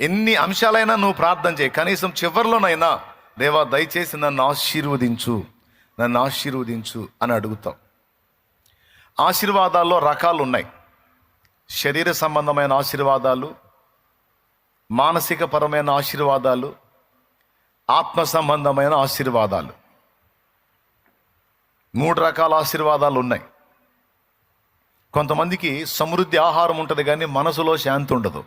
ఎన్ని అంశాలైనా నువ్వు ప్రార్థన చేయి. కనీసం చివరిలోనైనా దేవా దయచేసి నన్ను ఆశీర్వదించు నన్ను ఆశీర్వదించు అని అడుగుతాం. ఆశీర్వాదాల్లో రకాలు ఉన్నాయి శరీర సంబంధమైన ఆశీర్వాదాలు మానసిక పరమైన ఆశీర్వాదాలు ఆత్మ సంబంధమైన ఆశీర్వాదాలు. మూడు రకాల ఆశీర్వాదాలు ఉన్నాయి. కొంతమందికి సమృద్ధి ఆహారం ఉంటుంది కానీ మనసులో శాంతి ఉండదు.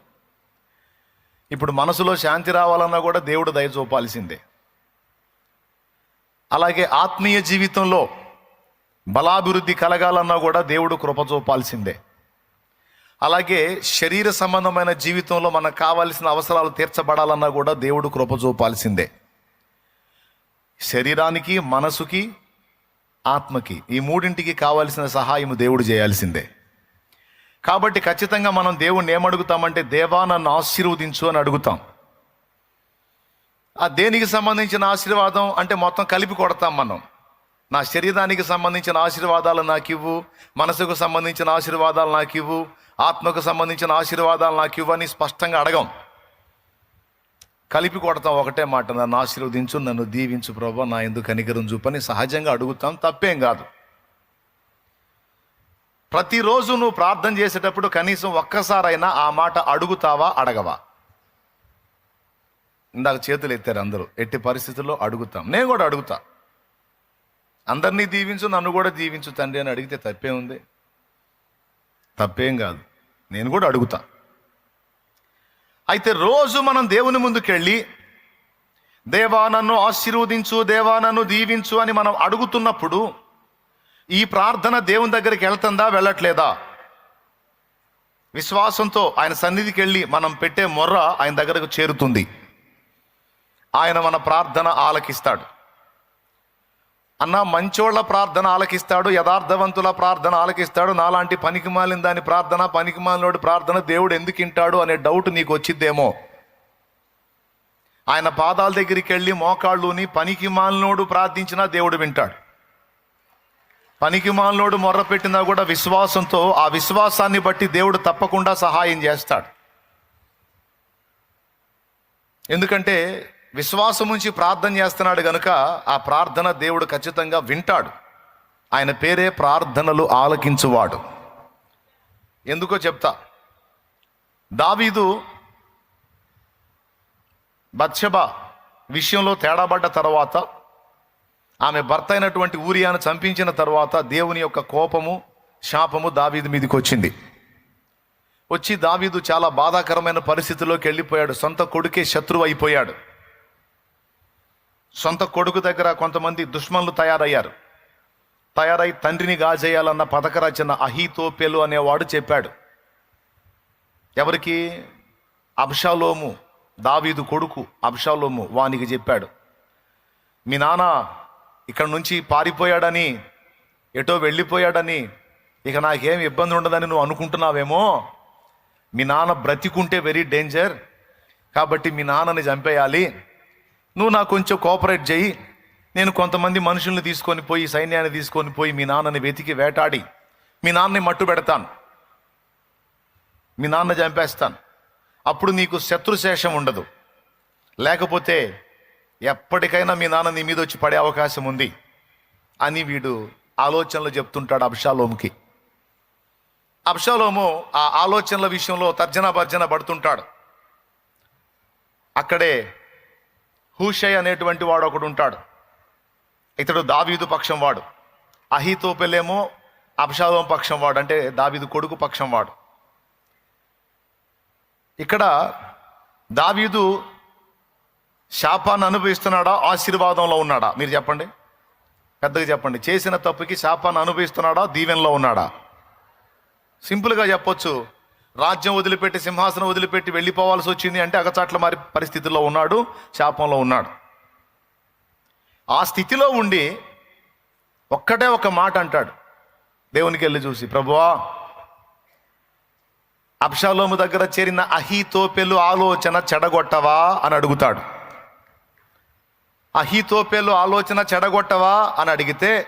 ఇప్పుడు మనసులో శాంతి రావాలన్నా కూడా దేవుడు దయ చూపాల్సిందే. అలాగే ఆత్మీయ జీవితంలో బలాభివృద్ధి కలగాలన్నా కూడా దేవుడు కృప చూపాల్సిందే. అలాగే శరీర సంబంధమైన జీవితంలో మనకు కావాల్సిన అవసరాలు తీర్చబడాలన్నా కూడా దేవుడు కృప చూపాల్సిందే. శరీరానికి మనసుకి ఆత్మకి ఈ మూడింటికి కావాల్సిన సహాయం దేవుడు చేయాల్సిందే. కాబట్టి ఖచ్చితంగా మనం దేవుణ్ణి ఏమడుగుతామంటే దేవా నన్ను ఆశీర్వదించు అని అడుగుతాం. ఆ దేనికి సంబంధించిన ఆశీర్వాదం అంటే మొత్తం కలిపి కొడతాం మనం. నా శరీరానికి సంబంధించిన ఆశీర్వాదాలు నాకు ఇవ్వు మనసుకు సంబంధించిన ఆశీర్వాదాలు నాకు ఇవ్వు ఆత్మకు సంబంధించిన ఆశీర్వాదాలు నాకు ఇవ్వు అని స్పష్టంగా అడగం. కలిపి కొడతాం ఒకటే మాట నన్ను ఆశీర్వదించు నన్ను దీవించు ప్రభు నా ఎందుకు కనికరం చూపని సహజంగా అడుగుతాం తప్పేం కాదు. ప్రతిరోజు నువ్వు ప్రార్థన చేసేటప్పుడు కనీసం ఒక్కసారైనా ఆ మాట అడుగుతావా అడగవా? ఇందాక చేతులు ఎత్తారు అందరూ. ఎట్టి పరిస్థితుల్లో అడుగుతాం. నేను కూడా అడుగుతా. అందరినీ దీవించు నన్ను కూడా దీవించు తండ్రి అని అడిగితే తప్పే ఉంది. తప్పేం కాదు. నేను కూడా అడుగుతా. అయితే రోజు మనం దేవుని ముందుకెళ్ళి దేవా నన్ను ఆశీర్వదించు దేవా నన్ను దీవించు అని మనం అడుగుతున్నప్పుడు ఈ ప్రార్థన దేవుని దగ్గరికి వెళ్తుందా వెళ్ళట్లేదా? విశ్వాసంతో ఆయన సన్నిధికి వెళ్ళి మనం పెట్టే మొర్ర ఆయన దగ్గరకు చేరుతుంది. ఆయన మన ప్రార్థన ఆలకిస్తాడు. అన్న మంచోళ్ళ ప్రార్థన ఆలకిస్తాడు యథార్థవంతుల ప్రార్థన ఆలకిస్తాడు నాలాంటి పనికిమాలిన దాని ప్రార్థన పనికిమాలినోడి ప్రార్థన దేవుడు ఎందుకు వింటాడు అనే డౌట్ నీకు వచ్చిద్దేమో. ఆయన పాదాల దగ్గరికి వెళ్ళి మోకాళ్ళుని పనికిమాలినోడు ప్రార్థించినా దేవుడు వింటాడు. పనికిమాలినోడు మొర్ర పెట్టినా కూడా విశ్వాసంతో ఆ విశ్వాసాన్ని బట్టి దేవుడు తప్పకుండా సహాయం చేస్తాడు. ఎందుకంటే విశ్వాసం ఉంచి ప్రార్థన చేస్తున్నాడు గనుక ఆ ప్రార్థన దేవుడు ఖచ్చితంగా వింటాడు. ఆయన పేరే ప్రార్థనలు ఆలకించువాడు. ఎందుకో చెప్తా. దావీదు బత్సబ విషయంలో తేడాబడ్డ తర్వాత ఆమె భర్త అయినటువంటి ఊరియాను చంపించిన తర్వాత దేవుని యొక్క కోపము శాపము దావీదు మీదకి వచ్చింది. వచ్చి దావీదు చాలా బాధాకరమైన పరిస్థితిలోకి వెళ్ళిపోయాడు. సొంత కొడుకే శత్రువు అయిపోయాడు. సొంత కొడుకు దగ్గర కొంతమంది దుష్మన్లు తయారయ్యారు. తయారై తండ్రిని గాజేయాలన్న పథక రచన అహీతోపెలు అనేవాడు చెప్పాడు. ఎవరికి? అబ్షాలోము. దావీదు కొడుకు అబ్షాలోము వానికి చెప్పాడు. మీ నాన్న ఇక్కడ నుంచి పారిపోయాడని ఎటో వెళ్ళిపోయాడని ఇక నాకేం ఇబ్బంది ఉండదని నువ్వు అనుకుంటున్నావేమో? మీ నాన్న బ్రతికుంటే వెరీ డేంజర్ కాబట్టి మీ నాన్నని చంపేయాలి. నువ్వు నాకు కొంచెం కోఆపరేట్ చేయి. నేను కొంతమంది మనుషుల్ని తీసుకొని పోయి సైన్యాన్ని తీసుకొని పోయి మీ నాన్నని వెతికి వేటాడి. మీ నాన్నని మట్టు పెడతాను. మీ నాన్న చంపేస్తాను. అప్పుడు నీకు శత్రుశేషం ఉండదు. లేకపోతే ఎప్పటికైనా మీ నాన్న నీ మీద వచ్చి పడే అవకాశం ఉంది అని వీడు ఆలోచనలు చెప్తుంటాడు అబ్షాలోముకి. అబ్షాలోము ఆ ఆలోచనల విషయంలో తర్జన భర్జన పడుతుంటాడు. అక్కడే హూషయ్ అనేటువంటి వాడు ఒకడు ఉంటాడు. ఇతడు దావీదు పక్షం వాడు. అహితోపెలేమో అబ్షాలోం పక్షం వాడు. అంటే దావీదు కొడుకు పక్షం వాడు. ఇక్కడ దావీదు శాపాన్ని అనుభవిస్తున్నాడా? ఆశీర్వాదంలో ఉన్నాడా? మీరు చెప్పండి. పెద్దగా చెప్పండి. చేసిన తప్పుకి శాపాన్ని అనుభవిస్తున్నాడా? దీవెనలో ఉన్నాడా? సింపుల్గా చెప్పొచ్చు. రాజ్యం వదిలిపెట్టి సింహాసనం వదిలిపెట్టి వెళ్ళిపోవాల్సి వచ్చింది అంటే అగచాట్ల మారి పరిస్థితుల్లో ఉన్నాడు శాపంలో ఉన్నాడు. ఆ స్థితిలో ఉండి ఒక్కటే ఒక మాట అంటాడు. దేవునికి వెళ్ళి చూసి ప్రభువా అప్షాలోము దగ్గర చేరిన అహితోపెలు ఆలోచన చెడగొట్టవా? అని అడుగుతాడు. అహితోపేలు ఆలోచన చెడగొట్టవా అని అడిగితే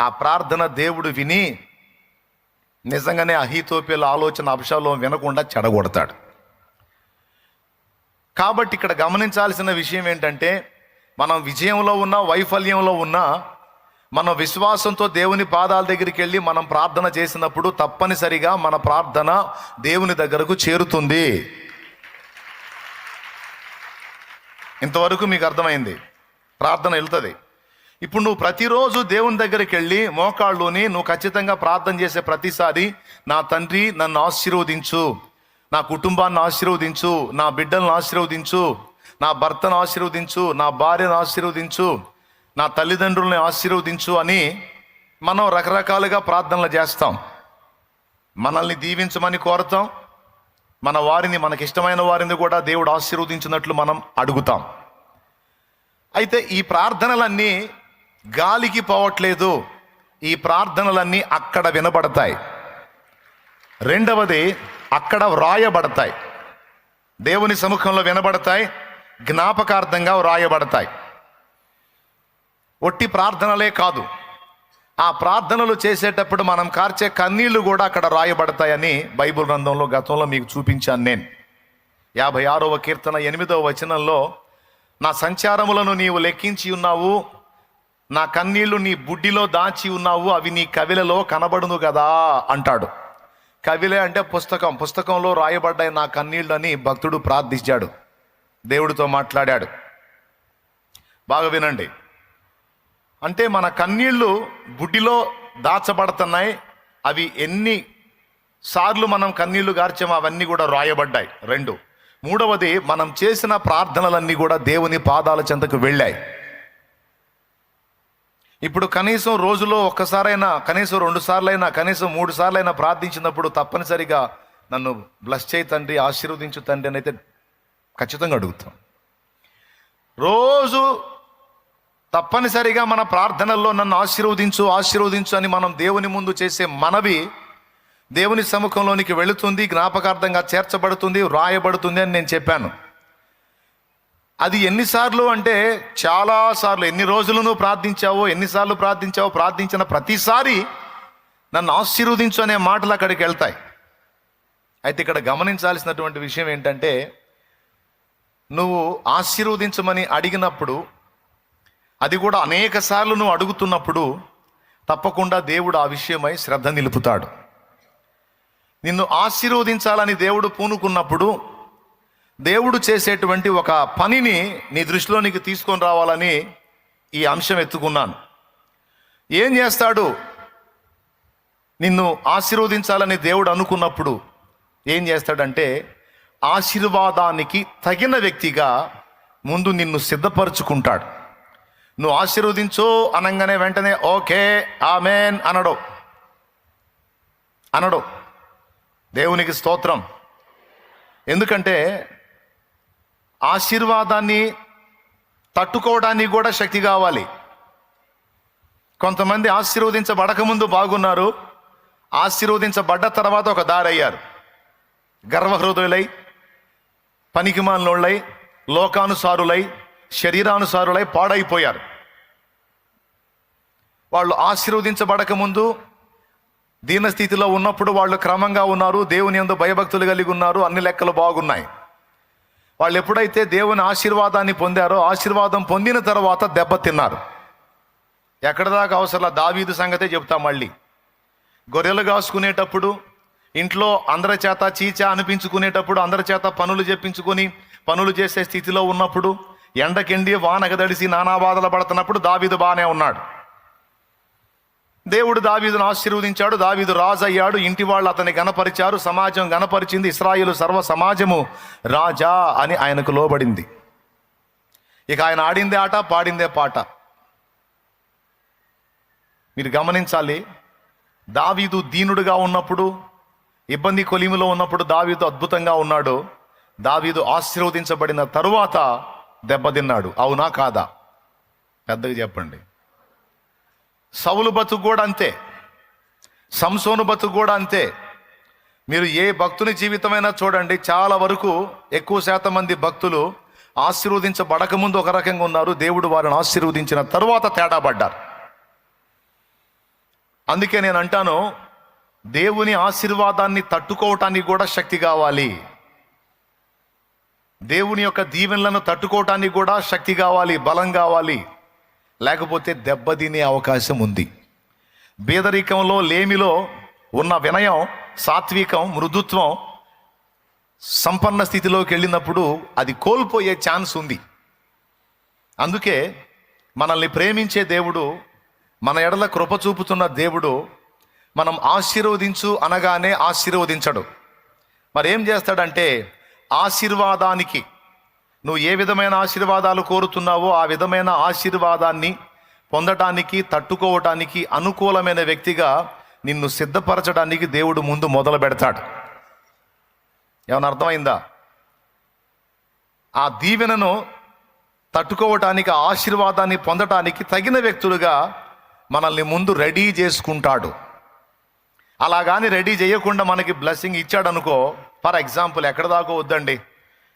ఆ ప్రార్థన దేవుడు విని నిజంగానే అహితోపేలు ఆలోచన అంశాలు వినకుండా చెడగొడతాడు. కాబట్టి ఇక్కడ గమనించాల్సిన విషయం ఏంటంటే మనం విజయంలో ఉన్నా వైఫల్యంలో ఉన్నా మన విశ్వాసంతో దేవుని పాదాల దగ్గరికి వెళ్ళి మనం ప్రార్థన చేసినప్పుడు తప్పనిసరిగా మన ప్రార్థన దేవుని దగ్గరకు చేరుతుంది. ఇంతవరకు మీకు అర్థమైంది. ప్రార్థన వెళ్తుంది. ఇప్పుడు నువ్వు ప్రతిరోజు దేవుని దగ్గరికి వెళ్ళి మోకాళ్ళుని నువ్వు ఖచ్చితంగా ప్రార్థన చేసే ప్రతిసారి నా తండ్రి నన్ను ఆశీర్వదించు. నా కుటుంబాన్ని ఆశీర్వదించు. నా బిడ్డలను ఆశీర్వదించు. నా భర్తను ఆశీర్వదించు. నా భార్యను ఆశీర్వదించు. నా తల్లిదండ్రుల్ని ఆశీర్వదించు అని మనం రకరకాలుగా ప్రార్థనలు చేస్తాం. మనల్ని దీవించమని కోరతాం. మన వారిని మనకిష్టమైన వారిని కూడా దేవుడు ఆశీర్వదించినట్లు మనం అడుగుతాం. అయితే ఈ ప్రార్థనలన్నీ గాలికి పోవట్లేదు. ఈ ప్రార్థనలన్నీ అక్కడ వినబడతాయి. రెండవది అక్కడ వ్రాయబడతాయి. దేవుని సముఖంలో వినబడతాయి జ్ఞాపకార్థంగా వ్రాయబడతాయి. ఒట్టి ప్రార్థనలే కాదు. ఆ ప్రార్థనలు చేసేటప్పుడు మనం కార్చే కన్నీళ్ళు కూడా అక్కడ రాయబడతాయని బైబిల్ గ్రంథంలో గతంలో మీకు చూపించాను నేను. యాభై ఆరవ కీర్తన ఎనిమిదవ వచనంలో నా సంచారములను నీవు లెక్కించి ఉన్నావు నా కన్నీళ్ళు నీ బుడ్డిలో దాచి ఉన్నావు అవి నీ కవిలలో కనబడును కదా అంటాడు. కవిలే అంటే పుస్తకం. పుస్తకంలో రాయబడ్డాయి నా కన్నీళ్ళు అని భక్తుడు ప్రార్థించాడు. దేవుడితో మాట్లాడాడు. బాగా వినండి. అంటే మన కన్నీళ్ళు బుడ్డిలో దాచబడుతున్నాయి. అవి ఎన్ని సార్లు మనం కన్నీళ్ళు గార్చాము అవన్నీ కూడా రాయబడ్డాయి. రెండు. మూడవది మనం చేసిన ప్రార్థనలన్నీ కూడా దేవుని పాదాల చెంతకు వెళ్ళాయి. ఇప్పుడు కనీసం రోజులో ఒక్కసారైనా కనీసం రెండు సార్లైనా కనీసం మూడు సార్లైనా ప్రార్థించినప్పుడు తప్పనిసరిగా నన్ను బ్లస్ చేయి తండ్రి ఆశీర్వదించు తండ్రి అని అయితే ఖచ్చితంగా అడుగుతాం. రోజు తప్పనిసరిగా మన ప్రార్థనల్లో నన్ను ఆశీర్వదించు ఆశీర్వదించు అని మనం దేవుని ముందు చేసే మనవి దేవుని సముఖంలోనికి వెళుతుంది జ్ఞాపకార్థంగా చేర్చబడుతుంది వ్రాయబడుతుంది అని నేను చెప్పాను. అది ఎన్నిసార్లు అంటే చాలా సార్లు ఎన్ని రోజులు నువ్వు ప్రార్థించావో ఎన్నిసార్లు ప్రార్థించావో ప్రార్థించిన ప్రతిసారి నన్ను ఆశీర్వదించు అనే మాటలు అక్కడికి వెళ్తాయి. అయితే ఇక్కడ గమనించాల్సినటువంటి విషయం ఏంటంటే నువ్వు ఆశీర్వదించమని అడిగినప్పుడు అది కూడా అనేక సార్లు నువ్వు అడుగుతున్నప్పుడు తప్పకుండా దేవుడు ఆ విషయమై శ్రద్ధ నిలుపుతాడు. నిన్ను ఆశీర్వదించాలని దేవుడు పూనుకున్నప్పుడు దేవుడు చేసేటువంటి ఒక పనిని నీ దృష్టిలోనికి తీసుకొని రావాలని ఈ అంశం ఎత్తుకున్నాను. ఏం చేస్తాడు? నిన్ను ఆశీర్వదించాలని దేవుడు అనుకున్నప్పుడు ఏం చేస్తాడంటే ఆశీర్వాదానికి తగిన వ్యక్తిగా ముందు నిన్ను సిద్ధపరుచుకుంటాడు. నువ్వు ఆశీర్వదించు అనగానే వెంటనే ఓకే ఆమెన్ అనడు. అనడు. దేవునికి స్తోత్రం. ఎందుకంటే ఆశీర్వాదాన్ని తట్టుకోవడానికి కూడా శక్తి కావాలి. కొంతమంది ఆశీర్వదించబడకముందు బాగున్నారు ఆశీర్వదించబడ్డ తర్వాత ఒక దారయ్యారు. గర్వహృదయులై పనికిమాలినోళ్ళై లోకానుసారులై శరీరానుసారులై పాడైపోయారు. వాళ్ళు ఆశీర్వదించబడక ముందు దీనస్థితిలో ఉన్నప్పుడు వాళ్ళు క్రమంగా ఉన్నారు దేవుని ఎందు భయభక్తులు కలిగి ఉన్నారు అన్ని లెక్కలు బాగున్నాయి. వాళ్ళు ఎప్పుడైతే దేవుని ఆశీర్వాదాన్ని పొందారో ఆశీర్వాదం పొందిన తర్వాత దెబ్బతిన్నారు ఎక్కడ దాకా అవసరం దావీదు సంగతే చెప్తా మళ్ళీ. గొర్రెలు కాసుకునేటప్పుడు ఇంట్లో అందరి చేత చీచా అనిపించుకునేటప్పుడు అందరి చేత పనులు చెప్పించుకొని పనులు చేసే స్థితిలో ఉన్నప్పుడు ఎండకెండి వానగదడిసి నానా బాధలు పడుతున్నప్పుడు దావీదు బాగానే ఉన్నాడు. దేవుడు దావీదును ఆశీర్వదించాడు దావీదు రాజు అయ్యాడు ఇంటి వాళ్ళు అతన్ని గనపరిచారు సమాజం గనపరిచింది ఇస్రాయిలు సర్వ సమాజము రాజా అని ఆయనకు లోబడింది. ఇక ఆయన ఆడిందే ఆట పాడిందే పాట. మీరు గమనించాలి దావీదు దీనుడుగా ఉన్నప్పుడు ఇబ్బంది కొలిమిలో ఉన్నప్పుడు దావీదు అద్భుతంగా ఉన్నాడు. దావీదు ఆశీర్వదించబడిన తరువాత దెబ్బతిన్నాడు. అవునా కాదా? పెద్దగా చెప్పండి. సవులు బతుకు కూడా అంతే. సంసోను బతుకు కూడా అంతే. మీరు ఏ భక్తుని జీవితమైనా చూడండి చాలా వరకు ఎక్కువ శాతం మంది భక్తులు ఆశీర్వదించబడకముందు ఒక రకంగా ఉన్నారు. దేవుడు వారిని ఆశీర్వదించిన తరువాత తేడా పడ్డారు. అందుకే నేను అంటాను దేవుని ఆశీర్వాదాన్ని తట్టుకోవటానికి కూడా శక్తి కావాలి. దేవుని యొక్క దీవెనలను తట్టుకోవటానికి కూడా శక్తి కావాలి బలం కావాలి. లేకపోతే దెబ్బతినే అవకాశం ఉంది. బీదరికంలో లేమిలో ఉన్న వినయం సాత్వికం మృదుత్వం సంపన్న స్థితిలోకి వెళ్ళినప్పుడు అది కోల్పోయే ఛాన్స్ ఉంది. అందుకే మనల్ని ప్రేమించే దేవుడు మన ఎడల కృప చూపుతున్న దేవుడు మనం ఆశీర్వదించు అనగానే ఆశీర్వదించడు. మరి ఏం చేస్తాడంటే ఆశీర్వాదానికి. నువ్వు ఏ విధమైన ఆశీర్వాదాలు కోరుతున్నావో ఆ విధమైన ఆశీర్వాదాన్ని పొందటానికి తట్టుకోవటానికి అనుకూలమైన వ్యక్తిగా నిన్ను సిద్ధపరచడానికి దేవుడు ముందు మొదలు పెడతాడు. ఏమైనా అర్థమైందా? ఆ దీవెనను తట్టుకోవటానికి ఆశీర్వాదాన్ని పొందటానికి తగిన వ్యక్తులుగా మనల్ని ముందు రెడీ చేసుకుంటాడు. అలాగాని రెడీ చేయకుండా మనకి బ్లెస్సింగ్ ఇచ్చాడనుకో ఫర్ ఎగ్జాంపుల్ ఎక్కడ దాకా వద్దండి?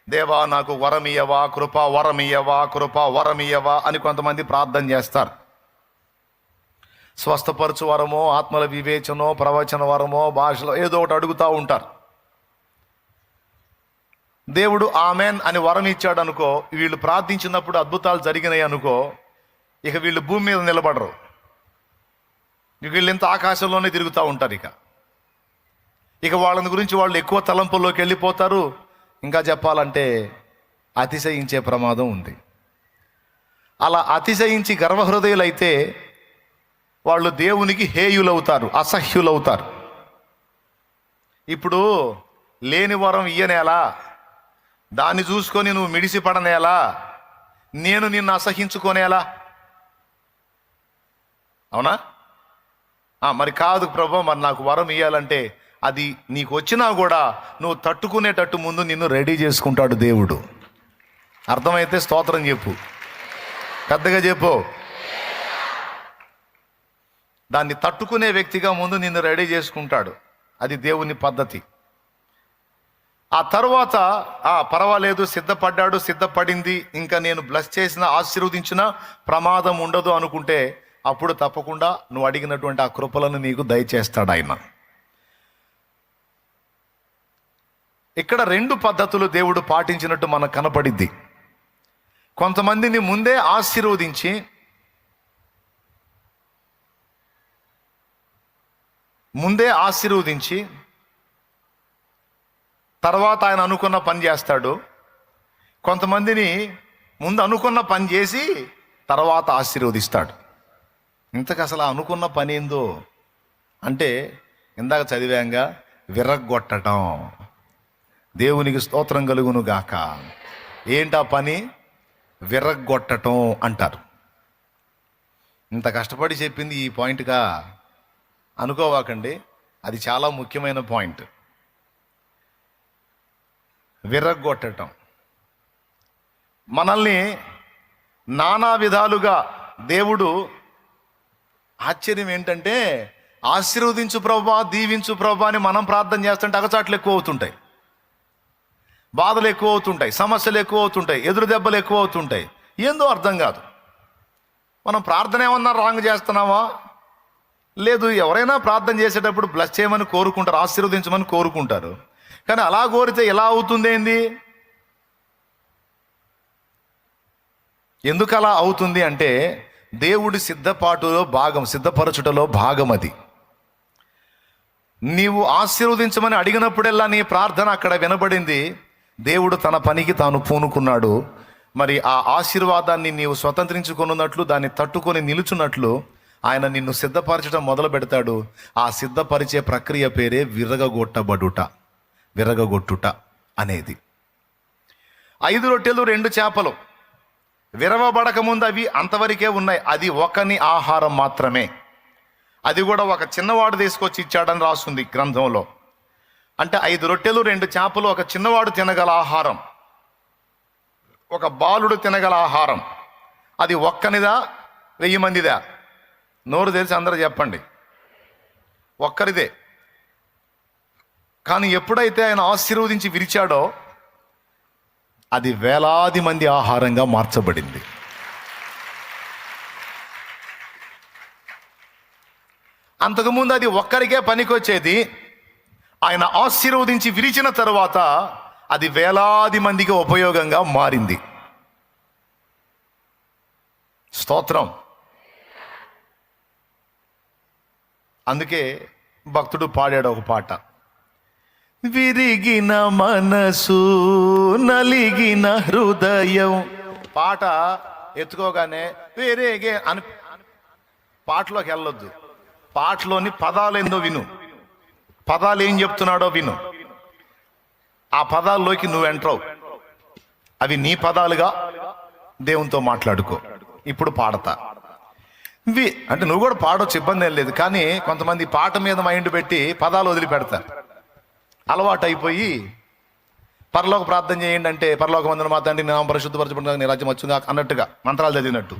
దేవా నాకు వరం ఇయ్యవా కృప వరం ఇయ్యవా కృప వరం ఇయ్యవా అని కొంతమంది ప్రార్థన చేస్తారు. స్వస్థపరచు వరమో ఆత్మల వివేచనో ప్రవచన వరమో భాషలో ఏదో ఒకటి అడుగుతూ ఉంటారు. దేవుడు ఆమెన్ అని వరం ఇచ్చాడు అనుకో వీళ్ళు ప్రార్థించినప్పుడు అద్భుతాలు జరిగినాయి అనుకో ఇక వీళ్ళు భూమి మీద నిలబడరు. వీళ్ళు ఇంత ఆకాశంలోనే తిరుగుతూ ఉంటారు ఇక. ఇక వాళ్ళని గురించి వాళ్ళు ఎక్కువ తలంపుల్లోకి వెళ్ళిపోతారు. ఇంకా చెప్పాలంటే అతిశయించే ప్రమాదం ఉంది. అలా అతిశయించి గర్వహృదయులైతే వాళ్ళు దేవునికి హేయులవుతారు అసహ్యులవుతారు. ఇప్పుడు లేని వరం ఇయ్యనేలా దాన్ని చూసుకొని నువ్వు మిడిసి పడనేలా నేను నిన్ను అసహించుకోనేలా. అవునా? మరి కాదు ప్రభా మరి నాకు వరం ఇవ్వాలంటే అది నీకు వచ్చినా కూడా నువ్వు తట్టుకునేటట్టు ముందు నిన్ను రెడీ చేసుకుంటాడు దేవుడు. అర్థమైతే స్తోత్రం చెప్పు. పెద్దగా చెప్పు. దాన్ని తట్టుకునే వ్యక్తిగా ముందు నిన్ను రెడీ చేసుకుంటాడు. అది దేవుని పద్ధతి. ఆ తర్వాత ఆ పర్వాలేదు సిద్ధపడ్డాడు సిద్ధపడింది ఇంకా నేను బ్లస్ చేసిన ఆశీర్వదించిన ప్రమాదం ఉండదు అనుకుంటే అప్పుడు తప్పకుండా నువ్వు అడిగినటువంటి ఆ కృపలను నీకు దయచేస్తాడు ఆయన. ఇక్కడ రెండు పద్ధతులు దేవుడు పాటించినట్టు మనకు కనపడిద్ది. కొంతమందిని ముందే ఆశీర్వదించి ముందే ఆశీర్వదించి తర్వాత ఆయన అనుకున్న పని చేస్తాడు. కొంతమందిని ముందు అనుకున్న పని చేసి తర్వాత ఆశీర్వదిస్తాడు. ఇంతకు అసలు అనుకున్న పని ఏందో? అంటే ఇందాక చదివాంగా విరగ్గొట్టడం దేవునికి స్తోత్రం కలుగును గాక. ఏంటా పని? విరగ్గొట్టడం అంటారు. ఇంత కష్టపడి చెప్పింది ఈ పాయింట్గా అనుకోవాకండి. అది చాలా ముఖ్యమైన పాయింట్. విరగ్గొట్టడం మనల్ని నానా విధాలుగా దేవుడు ఆశ్చర్యం ఏంటంటే ఆశీర్వదించు ప్రభా దీవించు ప్రభా అని మనం ప్రార్థన చేస్తుంటే అగచాట్లు ఎక్కువ అవుతుంటాయి. బాధలు ఎక్కువ అవుతుంటాయి సమస్యలు ఎక్కువ అవుతుంటాయి ఎదురు దెబ్బలు ఎక్కువ అవుతుంటాయి. ఏందో అర్థం కాదు. మనం ప్రార్థన ఏమన్నా రాంగ్ చేస్తున్నామా? లేదు ఎవరైనా ప్రార్థన చేసేటప్పుడు బ్లస్ చేయమని కోరుకుంటారు ఆశీర్వదించమని కోరుకుంటారు. కానీ అలా కోరితే ఎలా అవుతుంది ఏంది? ఎందుకు అలా అవుతుంది అంటే దేవుడి సిద్ధపాటులో భాగం సిద్ధపరచుటలో భాగం అది. నీవు ఆశీర్వదించమని అడిగినప్పుడల్లా నీ ప్రార్థన అక్కడ వినబడింది. దేవుడు తన పనికి తాను పూనుకున్నాడు. మరి ఆ ఆశీర్వాదాన్ని నీవు స్వతంత్రించుకున్నట్లు దాన్ని తట్టుకొని నిలుచున్నట్లు ఆయన నిన్ను సిద్ధపరచడం మొదలు పెడతాడు. ఆ సిద్ధపరిచే ప్రక్రియ పేరే విరగగొట్టబడుట. విరగగొట్టుట అనేది. ఐదు రొట్టెలు రెండు చేపలు. విరవబడక ముందు అవి అంతవరకే ఉన్నాయి. అది ఒకని ఆహారం మాత్రమే. అది కూడా ఒక చిన్నవాడు తీసుకొచ్చి ఇచ్చాడని రాస్తుంది గ్రంథంలో. అంటే ఐదు రొట్టెలు రెండు చేపలు ఒక చిన్నవాడు తినగల ఆహారం. ఒక బాలుడు తినగల ఆహారం. అది ఒక్కనిదా వెయ్యి మందిదా? నోరు తెలిసి అందరూ చెప్పండి. ఒక్కరిదే. కానీ ఎప్పుడైతే ఆయన ఆశీర్వదించి విరిచాడో అది వేలాది మంది ఆహారంగా మార్చబడింది. అంతకుముందు అది ఒక్కరికే పనికొచ్చేది ఆయన ఆశీర్వదించి విరిచిన తరువాత అది వేలాది మందికి ఉపయోగంగా మారింది. స్తోత్రం. అందుకే భక్తుడు పాడాడు ఒక పాట. విరిగిన మనసు నలిగిన హృదయం. పాట ఎత్తుకోగానే విరిగే అని పాటలోకి వెళ్ళొద్దు. పాటలోని పదాలు ఏందో విను? పదాలు ఏం చెప్తున్నాడో విను. ఆ పదాల్లోకి నువ్వు ఎంట్రవు అవి. నీ పదాలుగా దేవునితో మాట్లాడుకో. ఇప్పుడు పాడతా. వి అంటే నువ్వు కూడా పాడొచ్చు ఇబ్బంది ఏం లేదు. కానీ కొంతమంది పాట మీద మైండ్ పెట్టి పదాలు వదిలిపెడతారు అలవాటు అయిపోయి పరలోక ప్రార్థన చేయండి అంటే పరలోక మందిన మా తండ్రి నామం పరిశుద్ధపరచబడడానికి నీ రాజ్యం వచ్చిందా? అన్నట్టుగా మంత్రాలు చదివినట్టు.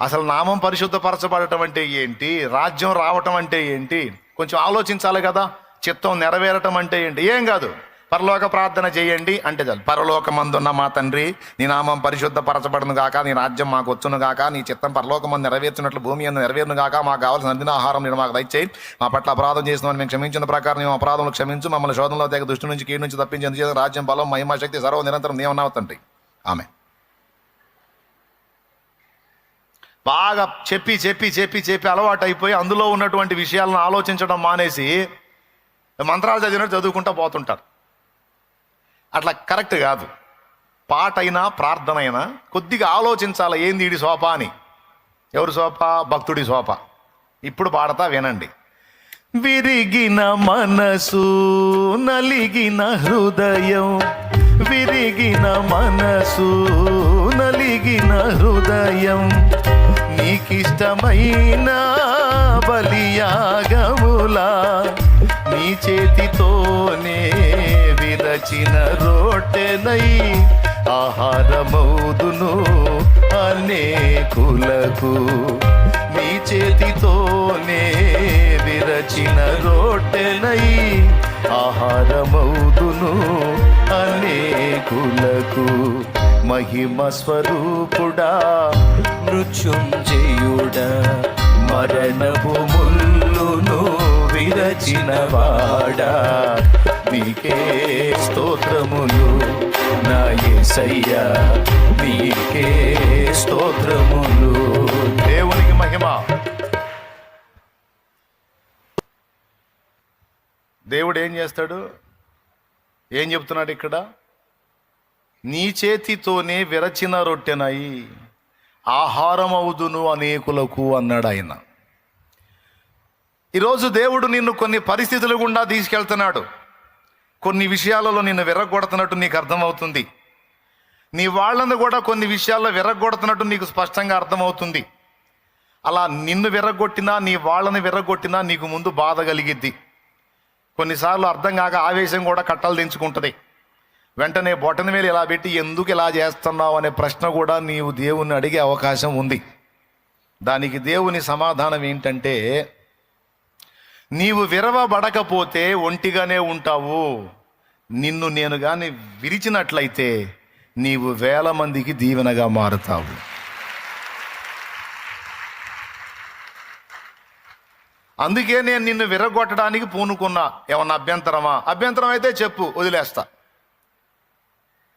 అసలు నామం పరిశుద్ధపరచబడటం అంటే ఏంటి? రాజ్యం రావటం అంటే ఏంటి? కొంచెం ఆలోచించాలి కదా. చిత్తం నెరవేరటం అంటే ఏంటి? ఏం కాదు. పరలోక ప్రార్థన చేయండి అంటే చాలు. పరలోకమందున్న మా తండ్రి నీ నామం పరిశుద్ధపరచబడను గాక నీ రాజ్యం మాకు వచ్చును గాక నీ చిత్తం పరలోకమందు నెరవేర్చినట్లు భూమి అందు నెరవేరును గాక మాకు కావాల్సిన అందిన ఆహారం నేను మాకు దయచేయి. మా పట్ల అపరాధం చేసిన మేము క్షమించిన ప్రకారం మేము అపరాధంలో క్షమించు మమ్మల్ని శోధనలో తెగ దృష్టి నుంచి కీడు నుంచి తప్పించి చేసిన రాజ్యం బలం మహిమ శక్తి సర్వ నిరంతరం నీవన్నావు తండ్రి. ఆమె బాగా చెప్పి చెప్పి చెప్పి చెప్పి అలవాటు అయిపోయి అందులో ఉన్నటువంటి విషయాలను ఆలోచించడం మానేసి మంత్రాలు చదివినట్టు చదువుకుంటూ పోతుంటారు. అట్లా కరెక్ట్ కాదు. పాట అయినా ప్రార్థన అయినా కొద్దిగా ఆలోచించాలి ఏంది ఈడి సోప అని. ఎవరు సోప భక్తుడి సోప ఇప్పుడు పాడతా వినండి. విరిగిన మనసు నలిగిన హృదయం విరిగిన మనసు నలిగిన హృదయం నీకిష్టమైన బలియాగములా నీ చేతితోనే విరచిన రోటెనై ఆహారమౌదును అనేకులకు నీ చేతితోనే విరచిన రోటెనై ఆహారమౌదును అనేకులకు మహిమ స్వరూపుడా మృత్యుంజయుడా మరణపు ముల్లును విరచిన వాడా నీకే స్తోత్రములు నా నీకే స్తోత్రములు. దేవునికి మహిమ. దేవుడు ఏం చేస్తాడు? ఏం చెప్తున్నాడు ఇక్కడ? నీ చేతితోనే విరచిన రొట్టెనయి ఆహారం అవుదును అనేకులకు అన్నాడు ఆయన. ఈరోజు దేవుడు నిన్ను కొన్ని పరిస్థితులు గుండా తీసుకెళ్తున్నాడు. కొన్ని విషయాలలో నిన్ను విరగొడుతున్నట్టు నీకు అర్థమవుతుంది. నీ వాళ్ళను కూడా కొన్ని విషయాల్లో విరగొడుతున్నట్టు నీకు స్పష్టంగా అర్థమవుతుంది. అలా నిన్ను విరగొట్టినా నీ వాళ్ళని విరగొట్టినా నీకు ముందు బాధ కలిగిద్ది. కొన్నిసార్లు అర్థం కాక ఆవేశం కూడా కట్టలు దించుకుంటుంది వెంటనే బొటన వేలు ఇలా పెట్టి ఎందుకు ఇలా చేస్తున్నావు అనే ప్రశ్న కూడా నీవు దేవుణ్ణి అడిగే అవకాశం ఉంది. దానికి దేవుని సమాధానం ఏంటంటే నీవు విరవబడకపోతే ఒంటిగానే ఉంటావు. నిన్ను నేను కానీ విరిచినట్లయితే నీవు వేల మందికి దీవెనగా మారుతావు. అందుకే నేను నిన్ను విరగొట్టడానికి పూనుకున్నా. ఏమన్నా అభ్యంతరమా? అభ్యంతరం అయితే చెప్పు వదిలేస్తా.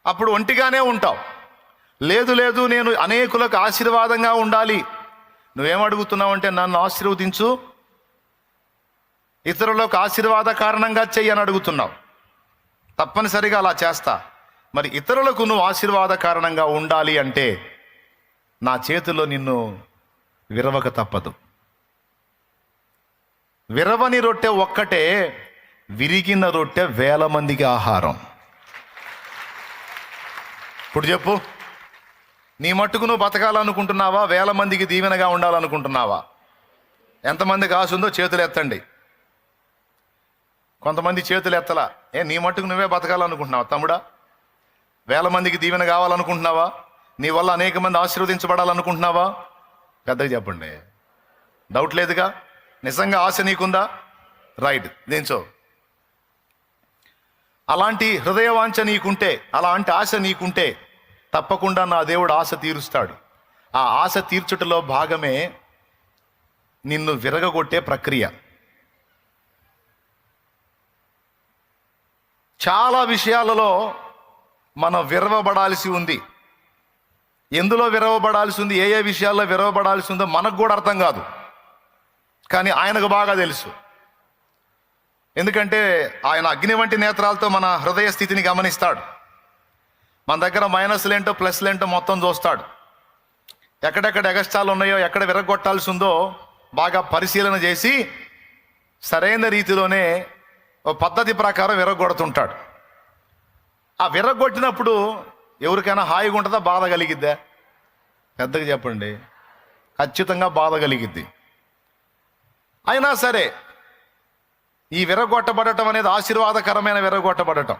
అప్పుడు ఒంటిగానే ఉంటావు. లేదు లేదు నేను అనేకులకు ఆశీర్వాదంగా ఉండాలి. నువ్వేమడుగుతున్నావంటే నన్ను ఆశీర్వదించు. ఇతరులకు ఆశీర్వాద కారణంగా చెయ్యని అడుగుతున్నావు. తప్పనిసరిగా అలా చేస్తా. మరి ఇతరులకు నువ్వు ఆశీర్వాద కారణంగా ఉండాలి అంటే నా చేతిలో నిన్ను విరవక తప్పదు. విరవని రొట్టె ఒక్కటే విరిగిన రొట్టె వేల మందికి ఆహారం. ఇప్పుడు చెప్పు నీ మట్టుకు నువ్వు బతకాలనుకుంటున్నావా? వేల మందికి దీవెనగా ఉండాలనుకుంటున్నావా? ఎంతమందికి ఆశ ఉందో చేతులు ఎత్తండి కొంతమంది చేతులు ఎత్తలా ఏ నీ మట్టుకు నువ్వే బతకాలనుకుంటున్నావా తమ్ముడా? వేల మందికి దీవెన కావాలనుకుంటున్నావా? నీ వల్ల అనేక మంది ఆశీర్వదించబడాలనుకుంటున్నావా? పెద్దగా చెప్పండి. డౌట్ లేదుగా? నిజంగా ఆశ నీకుందా? రైట్ దేంచో. అలాంటి హృదయవాంఛ నీకుంటే అలాంటి ఆశ నీకుంటే తప్పకుండా నా దేవుడు ఆశ తీరుస్తాడు. ఆ ఆశ తీర్చుటలో భాగమే నిన్ను విరగగొట్టే ప్రక్రియ. చాలా విషయాలలో మనం విరవబడాల్సి ఉంది. ఎందులో విరవబడాల్సి ఉంది? ఏ ఏ విషయాల్లో విరవబడాల్సి ఉందో మనకు కూడా అర్థం కాదు. కానీ ఆయనకు బాగా తెలుసు. ఎందుకంటే ఆయన అగ్ని వంటి నేత్రాలతో మన హృదయ స్థితిని గమనిస్తాడు. మన దగ్గర మైనస్లు ఏంటో ప్లస్లు ఏంటో మొత్తం చూస్తాడు. ఎక్కడెక్కడ ఎగస్టాలు ఉన్నాయో ఎక్కడ విరగొట్టాల్సి ఉందో బాగా పరిశీలన చేసి సరైన రీతిలోనే ఓ పద్ధతి ప్రకారం విరగొడుతుంటాడు ఆ విరగొట్టినప్పుడు ఎవరికైనా హాయిగా ఉంటుందా బాధ కలిగిద్దా? పెద్దగా చెప్పండి. ఖచ్చితంగా బాధ కలిగిద్ది. అయినా సరే ఈ విరగొట్టబడటం అనేది ఆశీర్వాదకరమైన విరగొట్టబడటం.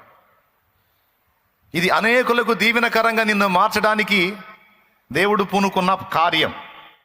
ఇది అనేకులకు దీవెనకరంగా నిన్ను మార్చడానికి దేవుడు పూనుకున్న కార్యం.